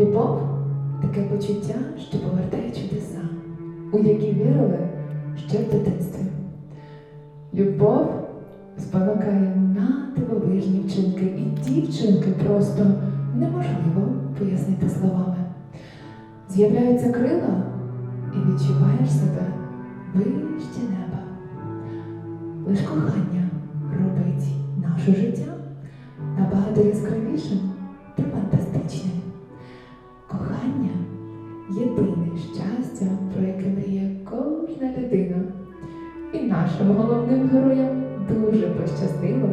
Любов таке почуття, що повертає чудеса, у які вірили ще в дитинстві. Любов спонукає на дивовижні вчинки, і ті вчинки просто неможливо пояснити словами. З'являються крила і відчуваєш себе вище неба. Лиш кохання робить наше життя набагато яскравішим єдине щастя, про яке мріє кожна людина. І нашим головним героям дуже пощастило,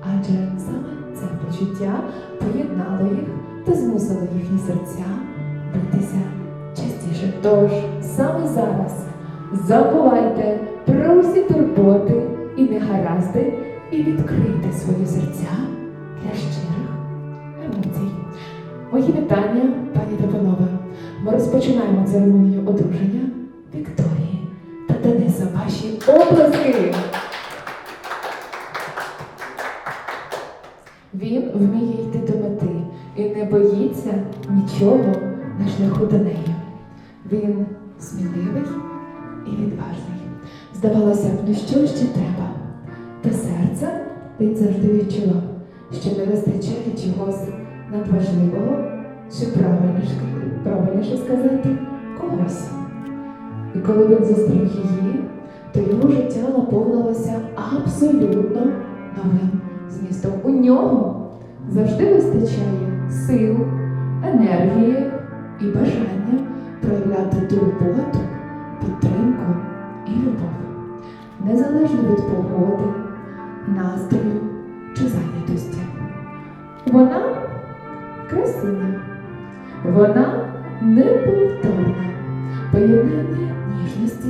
адже саме це почуття поєднало їх та змусило їхні серця битися частіше. Тож саме зараз забувайте про всі турботи і негаразди і відкрийте свої серця для щирих емоцій. Мої вітання, розпочинаємо церемонію одруження Вікторії та Дениса. Ваші оплески! Він вміє йти до мети і не боїться нічого на шляху до неї. Він сміливий і відважний. Здавалося б, ну що ще треба? Та серце він завжди відчував, що не вистачає чогось надважливого, чи правильніше, правильніше сказати, когось. І коли він зустрів її, то його життя наповнилося абсолютно новим змістом. У нього завжди вистачає сил, енергії і бажання проявляти турботу, підтримку і любов, незалежно від погоди, настрою чи зайнятості. Вона вона неповторна, поєднання ніжності,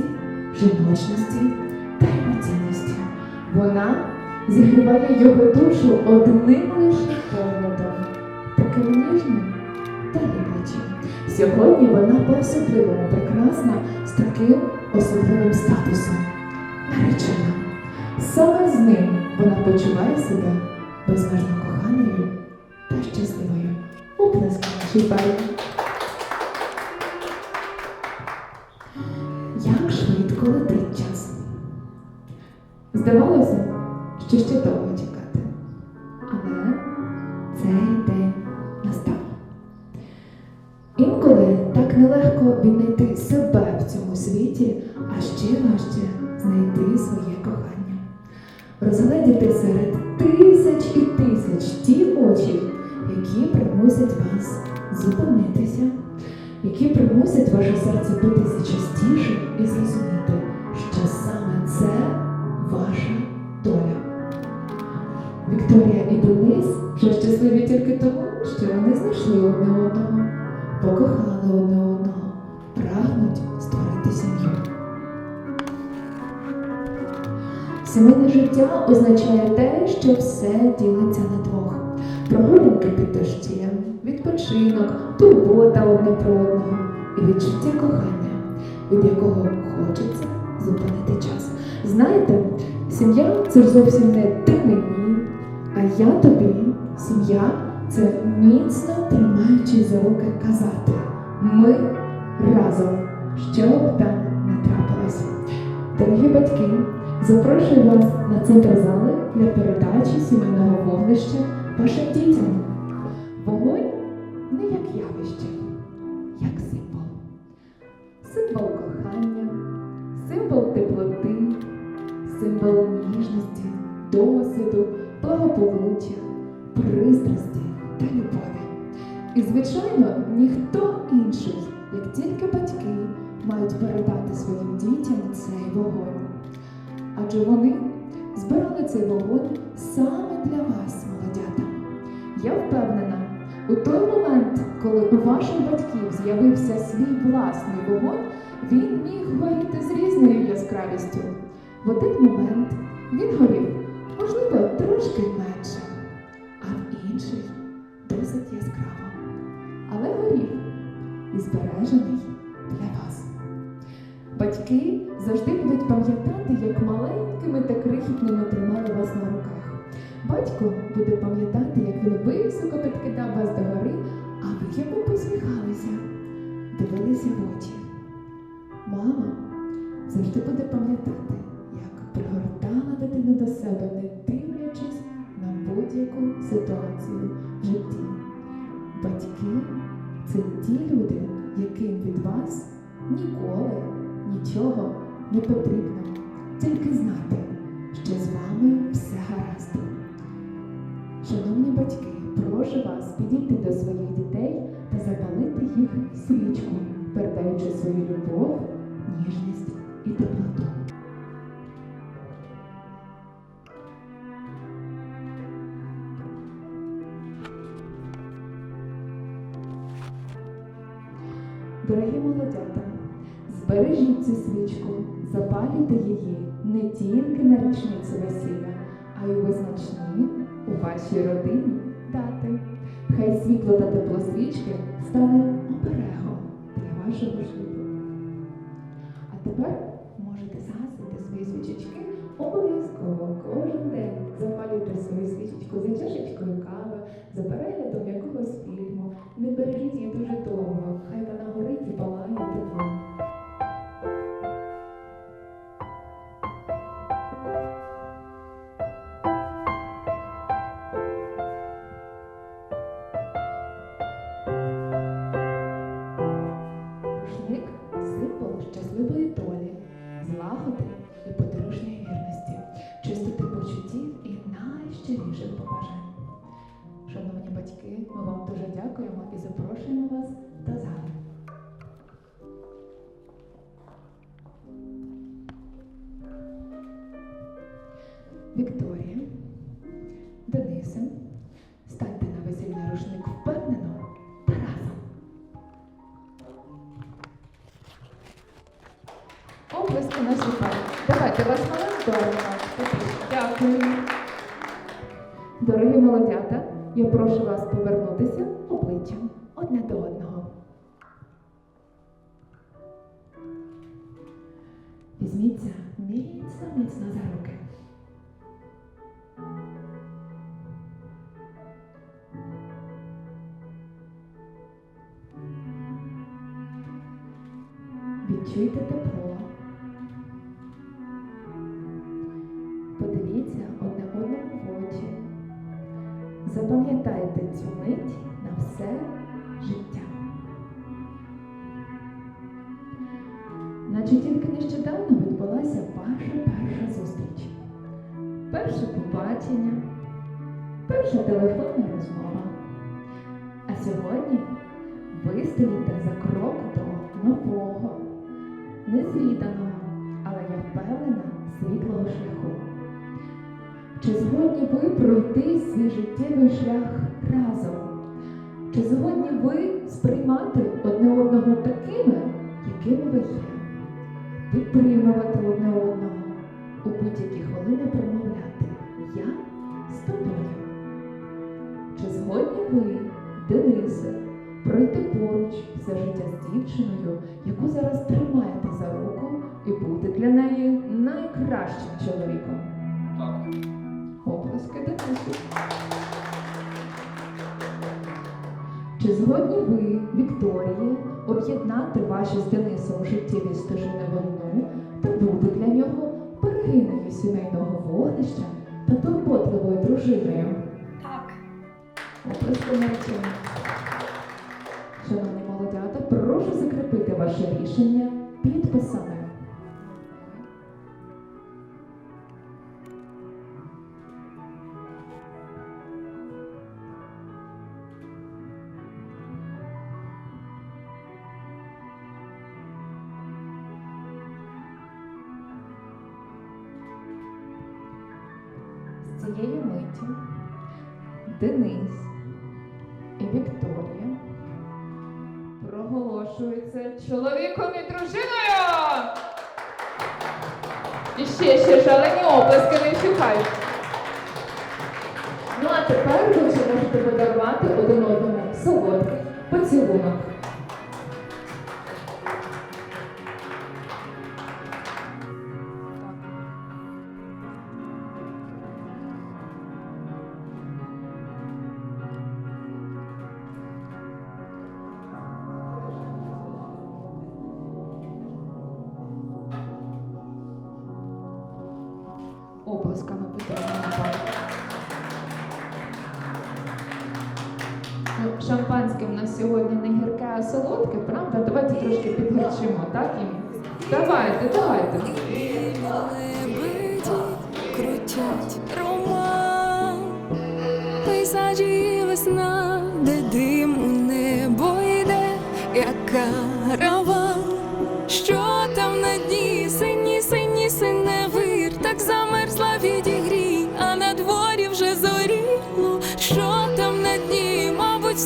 жіночності та емоційності. Вона зігріває його душу одним лише поглядом, таким ніжним та люблячим. Сьогодні вона по-особливому прекрасна з таким особливим статусом. Наречена. Саме з ним вона почуває себе безмежно коханою та щасливою. Оплески нашій. Здавалося, що ще довго чекати. Але цей день настав. Інколи так нелегко віднайти себе в цьому світі, а ще важче знайти своє кохання. Розгледіти серед тисяч і тисяч ті очі, які примусять вас зупинитися, які примусять ваше серце битися частіше і зрозуміти, Вікторія і Денис вже щасливі тільки тому, що вони знайшли одне одного, покохали одне одного, прагнуть створити сім'ю. Сімейне життя означає те, що все ділиться на двох. Прогулянки під дощем, відпочинок, турбота одне про одного і відчуття кохання, від якого хочеться зупинити час. Знаєте, сім'я це ж зовсім не ти мені, А я тобі, сім'я, це міцно тримаючи за руки казати. Ми разом, що б там не трапилось. Дорогі батьки, запрошую вас на центр зали для передачі сімейного вогнища вашим дітям. Вогонь не як явище, як символ. Символ кохання, символ теплоти, символ ніжності, досвіду, благополуччя, пристрасті та любові. І, звичайно, ніхто інший, як тільки батьки, мають передати своїм дітям цей вогонь. Адже вони збирали цей вогонь саме для вас, молодята. Я впевнена, у той момент, коли у ваших батьків з'явився свій власний вогонь, він міг горіти з різною яскравістю. В один момент він горів, можливо, трошки і збережений для вас. Батьки завжди будуть пам'ятати, як маленькими та крихітними тримали вас на руках. Батько буде пам'ятати, як він високо підкидав вас до гори, а ви йому посміхалися, дивилися в очі. Мама завжди буде пам'ятати, це ті люди, яким від вас ніколи нічого не потрібно. Тільки знати, що з вами все гаразд. Шановні батьки, прошу вас підійти до своїх дітей та запалити їх свічку, передаючи свою любов, ніжність і теплоту. Молодята, збережіть цю свічку, запалюйте її не тільки на річницю весілля, а й у визначні у вашій родині дати. Хай світло та тепло свічки стане оберегом для вашого шлюбу. А тепер можете згасити свої свічечки обов'язково кожен день. Запалюйте свою свічечку за чашечкою кави, за переглядом якогось фільму. Не бережіть її дуже довго, хай вона горить Вікторія, Денисе, станьте на весільний рушник впевнено та разом. Оплески наші парі. Давайте вас маленько. Дякую. Дорогі молодята, я прошу вас повернутися Відчуйте тепло. Подивіться одне одному в очі. Запам'ятайте цю мить на все життя. Наче тільки нещодавно відбулася ваша перша зустріч, перше побачення, перша телефонна розмова. А сьогодні ви стоїте за крок до нового, незвіданого, але я впевнена, світлого шляху. Чи згодні ви пройти свій життєвий шлях разом? Чи згодні ви сприймати одне одного такими, якими ви є? Підтримувати одне одного, у будь-які хвилини промовляти Я з тобою. Чи згодні ви, Денисе, пройти поруч все життя з дівчиною, яку зараз тримаєте за руку, і бути для неї найкращим чоловіком. Так. Оплески дитинку. Чи згодні ви, Вікторії, об'єднати ваші з Денисом життєві стежини в одну та бути для нього перегиною сімейного вогнища та турботливою дружиною? Так. Оплески наречення. Шановні молодята, прошу закріпити ваше рішення підписами. Чоловіком і дружиною. І ще ще шалені оплески не вщухають. Ну а тепер ви вже можете подарувати один одному солодкий поцілунок. Оплесками підтримуємо. Ну, Шампанське в нас сьогодні не гірке, а солодке, правда? Давайте трошки підгорчимо, так? їм? Давайте, давайте. Крутять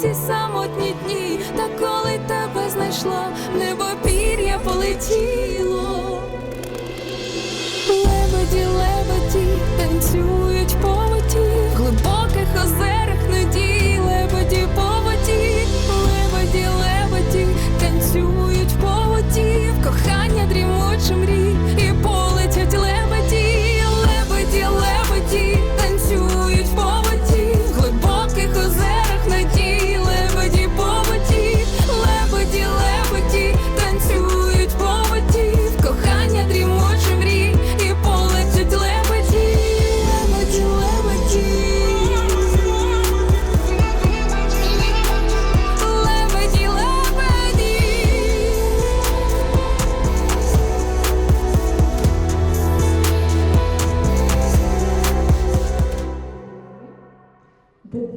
всі самотні дні, та коли тебе знайшла, небо пір'я полетіло. Лебеді, лебеді, танцюють по воді, в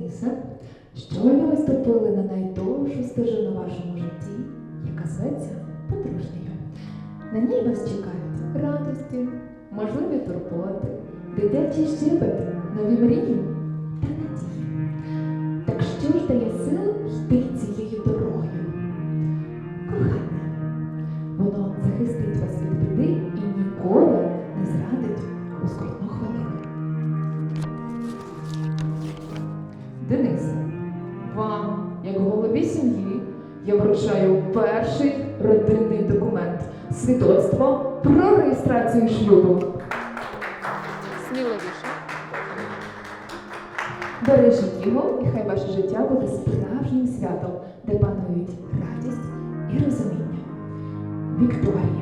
Дениса, щойно ви ступили на найдовшу стежину в вашому житті, яка зветься подружньою. На ній вас чекають радості, можливі турботи, дитячі щебети, нові мрії та надії. Так що ж дає сил йти цією дорогою? Кохання. Воно захистить вас від біди Денис, вам, як голові сім'ї, я вручаю перший родинний документ свідоцтво про реєстрацію шлюбу. Сміливіше. Бережіть його, і хай ваше життя буде справжнім святом, де панують радість і розуміння. Вікторія,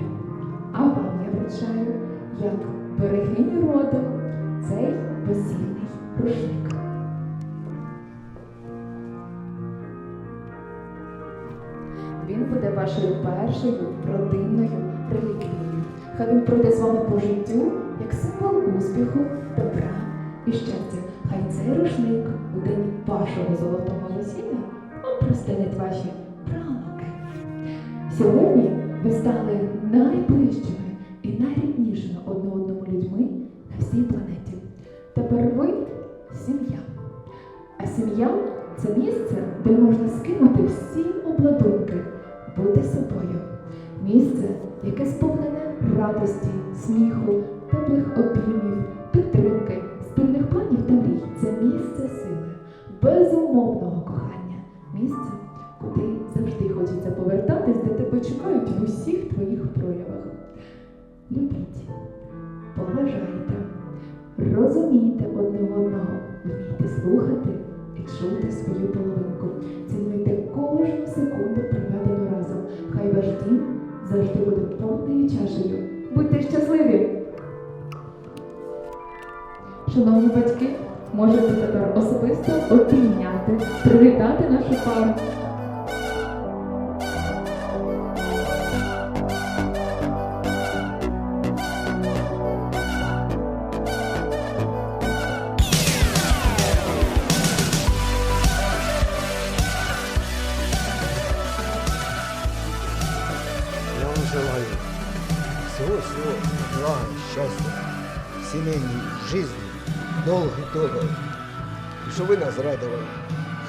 Він буде вашою першою родинною реліквією. Хай він пройде з вами по життю як символ успіху, добра і щастя. Хай цей рушник у день вашого золотого весілля опростелять ваші правнуки. Сьогодні ви стали найближчими і найріднішими одне одному людьми на всій планеті. Тепер ви сім'я. А сім'я Хай завжди буде повною чашею. Будьте щасливі! Шановні батьки, можете тепер особисто обійняти, привітати нашу пару. Желаю всего-всего блага, счастья, семейной жизни, долгой-долгой. И чтобы вы нас радовали.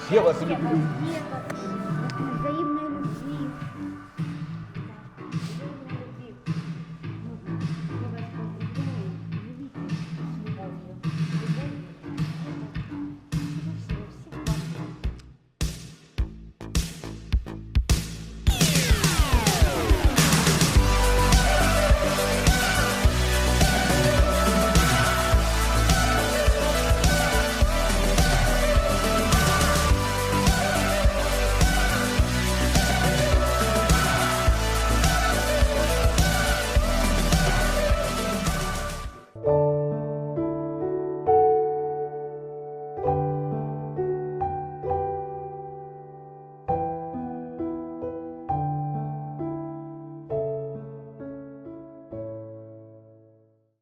Я вас люблю.